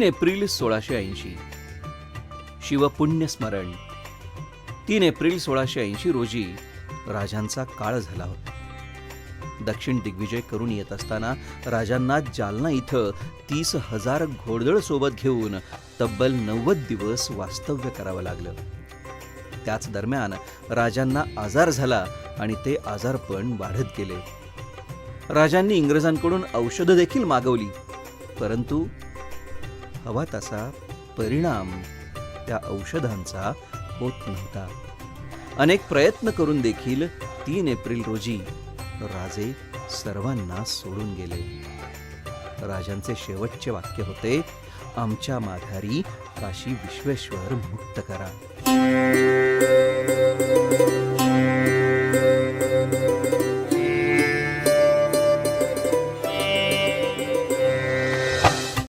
तीन एप्रिल सोळाशे ऐंशी. शिवपुण्य स्मरण. तीन एप्रिल सोळाशे ऐंशी रोजी राजांचा काळ झाला होता. दक्षिण दिग्विजय करून येत असताना राजांना जालना इथं तीस हजार घोडदळ सोबत घेऊन तब्बल नव्वद दिवस वास्तव्य करावं लागलं. त्याच दरम्यान राजांना आजार झाला आणि ते आजारपण वाढत गेले. राजांनी इंग्रजांकडून औषधं देखील मागवली. परंतु हवा तसा परिणाम त्या औषधांचा होत नव्हता. अनेक प्रयत्न करून देखील तीन एप्रिल रोजी राजे सर्वांना सोडून गेले. राजांचे शेवटचे वाक्य होते आमच्या माघारी काशी विश्वेश्वर मुक्त करा.